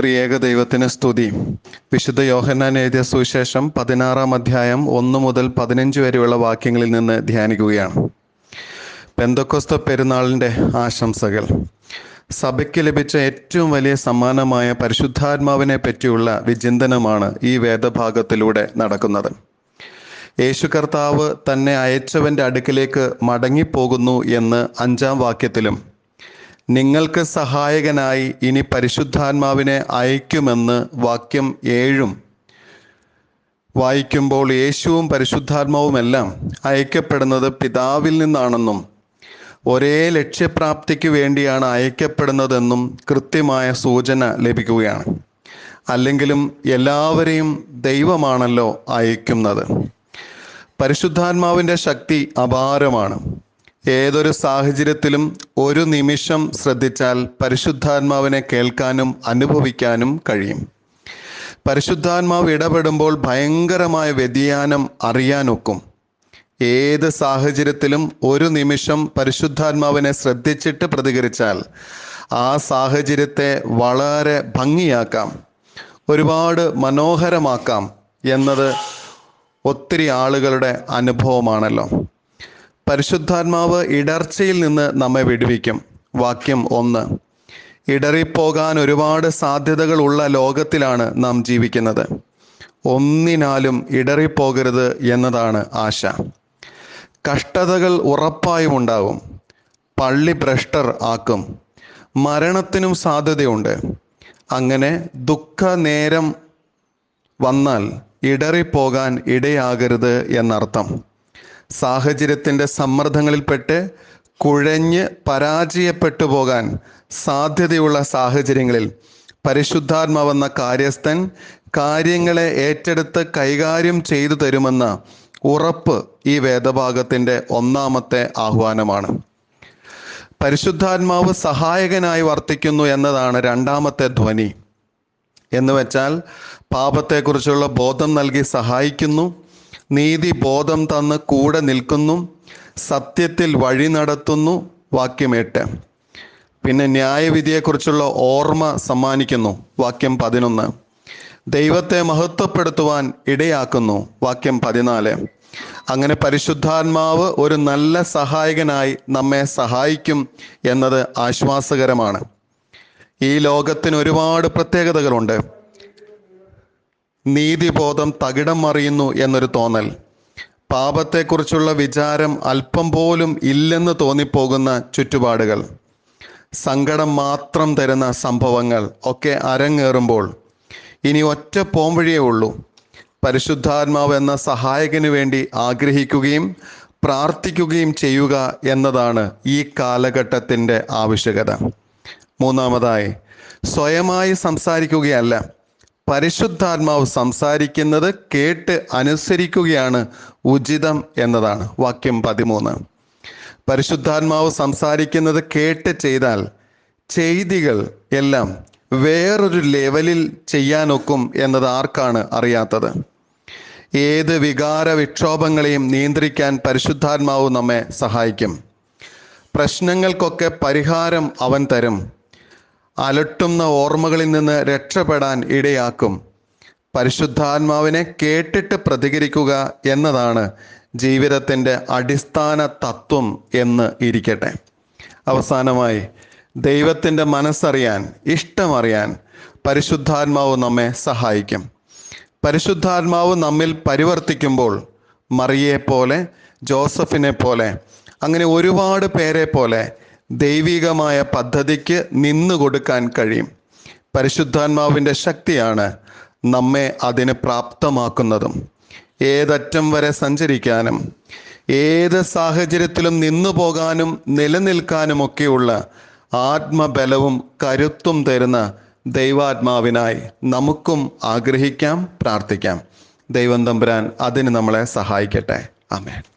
ത്രിയേക ദൈവത്തിന് സ്തുതി. വിശുദ്ധ യോഹന്നാൻ എഴുതിയ സുവിശേഷം പതിനാറാം അധ്യായം ഒന്ന് മുതൽ പതിനഞ്ച് വരെയുള്ള വാക്യങ്ങളിൽ നിന്ന് ധ്യാനിക്കുകയാണ്. പെന്തക്കൊസ്ത പെരുന്നാളിന്റെ ആശംസകൾ. സഭയ്ക്ക് ലഭിച്ച ഏറ്റവും വലിയ സമ്മാനമായ പരിശുദ്ധാത്മാവിനെ പറ്റിയുള്ള വിചിന്തനമാണ് ഈ വേദഭാഗത്തിലൂടെ നടക്കുന്നത്. യേശു കർത്താവ് തന്നെ അയച്ചവന്റെ അടുക്കിലേക്ക് മടങ്ങിപ്പോകുന്നു എന്ന് അഞ്ചാം വാക്യത്തിലും നിങ്ങൾക്ക് സഹായകനായി ഇനി പരിശുദ്ധാത്മാവിനെ അയക്കുമെന്ന് വാക്യം ഏഴും. വായിക്കുമ്പോൾ യേശുവും പരിശുദ്ധാത്മാവുമെല്ലാം അയക്കപ്പെടുന്നത് പിതാവിൽ നിന്നാണെന്നും ഒരേ ലക്ഷ്യപ്രാപ്തിക്ക് വേണ്ടിയാണ് അയക്കപ്പെടുന്നതെന്നും കൃത്യമായ സൂചന ലഭിക്കുകയാണ്. അല്ലെങ്കിലും എല്ലാവരെയും ദൈവമാണല്ലോ അയക്കുന്നത്. പരിശുദ്ധാത്മാവിന്റെ ശക്തി അപാരമാണ്. ഏതൊരു സാഹചര്യത്തിലും ഒരു നിമിഷം ശ്രദ്ധിച്ചാൽ പരിശുദ്ധാത്മാവിനെ കേൾക്കാനും അനുഭവിക്കാനും കഴിയും. പരിശുദ്ധാത്മാവ് ഇടപെടുമ്പോൾ ഭയങ്കരമായ വ്യതിയാനം അറിയാനൊക്കും. ഏത് സാഹചര്യത്തിലും ഒരു നിമിഷം പരിശുദ്ധാത്മാവിനെ ശ്രദ്ധിച്ചിട്ട് പ്രതികരിച്ചാൽ ആ സാഹചര്യത്തെ വളരെ ഭംഗിയാക്കാം. ഒരുപാട് മനോഹരമാക്കാം എന്നത് ഒത്തിരി ആളുകളുടെ അനുഭവമാണല്ലോ. പരിശുദ്ധാത്മാവ് ഇടർച്ചയിൽ നിന്ന് നമ്മെ വിടുവിക്കും. വാക്യം ഒന്ന്. ഇടറിപ്പോകാൻ ഒരുപാട് സാധ്യതകൾ ഉള്ള ലോകത്തിലാണ് നാം ജീവിക്കുന്നത്. ഒന്നിനാലും ഇടറിപ്പോകരുത് എന്നതാണ് ആശ. കഷ്ടതകൾ ഉറപ്പായും ഉണ്ടാകും പള്ളി ഭ്രഷ്ടർ ആക്കും. മരണത്തിനും സാധ്യതയുണ്ട്. അങ്ങനെ ദുഃഖ നേരം വന്നാൽ ഇടറിപ്പോകാൻ ഇടയാകരുത് എന്നർത്ഥം. സാഹചര്യത്തിന്റെ സമ്മർദ്ദങ്ങളിൽപ്പെട്ട് കുഴഞ്ഞ് പരാജയപ്പെട്ടു പോകാൻ സാധ്യതയുള്ള സാഹചര്യങ്ങളിൽ പരിശുദ്ധാത്മാവെന്ന കാര്യസ്ഥൻ കാര്യങ്ങളെ ഏറ്റെടുത്ത് കൈകാര്യം ചെയ്തു തരുമെന്ന ഉറപ്പ് ഈ വേദഭാഗത്തിന്റെ ഒന്നാമത്തെ ആഹ്വാനമാണ്. പരിശുദ്ധാത്മാവ് സഹായകനായി വർത്തിക്കുന്നു എന്നതാണ് രണ്ടാമത്തെ ധ്വനി. എന്ന് വെച്ചാൽ പാപത്തെക്കുറിച്ചുള്ള ബോധം നൽകി സഹായിക്കുന്നു നീതി ബോധം തന്ന് കൂടെ നിൽക്കുന്നു സത്യത്തിൽ വഴി നടത്തുന്നു വാക്യം എട്ട്. പിന്നെ ന്യായവിധിയെക്കുറിച്ചുള്ള ഓർമ്മ സമ്മാനിക്കുന്നു വാക്യം പതിനൊന്ന്. ദൈവത്തെ മഹത്വപ്പെടുത്തുവാൻ ഇടയാക്കുന്നു വാക്യം പതിനാല്. അങ്ങനെ പരിശുദ്ധാത്മാവ് ഒരു നല്ല സഹായകനായി നമ്മെ സഹായിക്കും എന്നത് ആശ്വാസകരമാണ്. ഈ ലോകത്തിന് ഒരുപാട് പ്രത്യേകതകളുണ്ട്. നീതിബോധം തകിടം മറിയുന്നു എന്നൊരു തോന്നൽ. പാപത്തെക്കുറിച്ചുള്ള വിചാരം അല്പം പോലും ഇല്ലെന്ന് തോന്നിപ്പോകുന്ന ചുറ്റുപാടുകൾ. സങ്കടം മാത്രം തരുന്ന സംഭവങ്ങൾ ഒക്കെ അരങ്ങേറുമ്പോൾ ഇനി ഒറ്റ പോംവഴിയേ ഉള്ളൂ. പരിശുദ്ധാത്മാവ് എന്ന സഹായകന് വേണ്ടി ആഗ്രഹിക്കുകയും പ്രാർത്ഥിക്കുകയും ചെയ്യുക എന്നതാണ് ഈ കാലഘട്ടത്തിന്റെ ആവശ്യകത. മൂന്നാമതായി സ്വയമായി സംസാരിക്കുകയല്ല. പരിശുദ്ധാത്മാവ് സംസാരിക്കുന്നത് കേട്ട് അനുസരിക്കുകയാണ് ഉചിതം എന്നതാണ്. വാക്യം പതിമൂന്ന്. പരിശുദ്ധാത്മാവ് സംസാരിക്കുന്നത് കേട്ട് ചെയ്താൽ ചെയ്തികൾ എല്ലാം വേറൊരു ലെവലിൽ ചെയ്യാനൊക്കും എന്നത് ആർക്കാണ് അറിയാത്തത്? ഏത് വികാര വിക്ഷോഭങ്ങളെയും നിയന്ത്രിക്കാൻ പരിശുദ്ധാത്മാവ് നമ്മെ സഹായിക്കും. പ്രശ്നങ്ങൾക്കൊക്കെ പരിഹാരം അവൻ തരും. അലട്ടുന്ന ഓർമ്മകളിൽ നിന്ന് രക്ഷപ്പെടാൻ ഇടയാക്കും. പരിശുദ്ധാത്മാവിനെ കേട്ടിട്ട് പ്രതികരിക്കുക എന്നതാണ് ജീവിതത്തിന്റെ അടിസ്ഥാന തത്വം എന്ന് ഇരിക്കട്ടെ. അവസാനമായി ദൈവത്തിന്റെ മനസ്സറിയാൻ ഇഷ്ടമറിയാൻ പരിശുദ്ധാത്മാവ് നമ്മെ സഹായിക്കും. പരിശുദ്ധാത്മാവ് നമ്മിൽ പരിവർത്തിക്കുമ്പോൾ മറിയെ പോലെ ജോസഫിനെ പോലെ അങ്ങനെ ഒരുപാട് പേരെ പോലെ ദൈവികമായ പദ്ധതിക്ക് നിന്നു കൊടുക്കാൻ കഴിയും. പരിശുദ്ധാത്മാവിന്റെ ശക്തിയാണ് നമ്മെ അതിന് പ്രാപ്തമാക്കുന്നതും. ഏതറ്റം വരെ സഞ്ചരിക്കാനും ഏത് സാഹചര്യത്തിലും നിന്നു പോകാനും നിലനിൽക്കാനുമൊക്കെയുള്ള ആത്മബലവും കരുത്തും തരുന്ന ദൈവാത്മാവിനായി നമുക്കും ആഗ്രഹിക്കാം പ്രാർത്ഥിക്കാം. ദൈവം തമ്പുരാൻ അതിന് നമ്മളെ സഹായിക്കട്ടെ. ആമേൻ.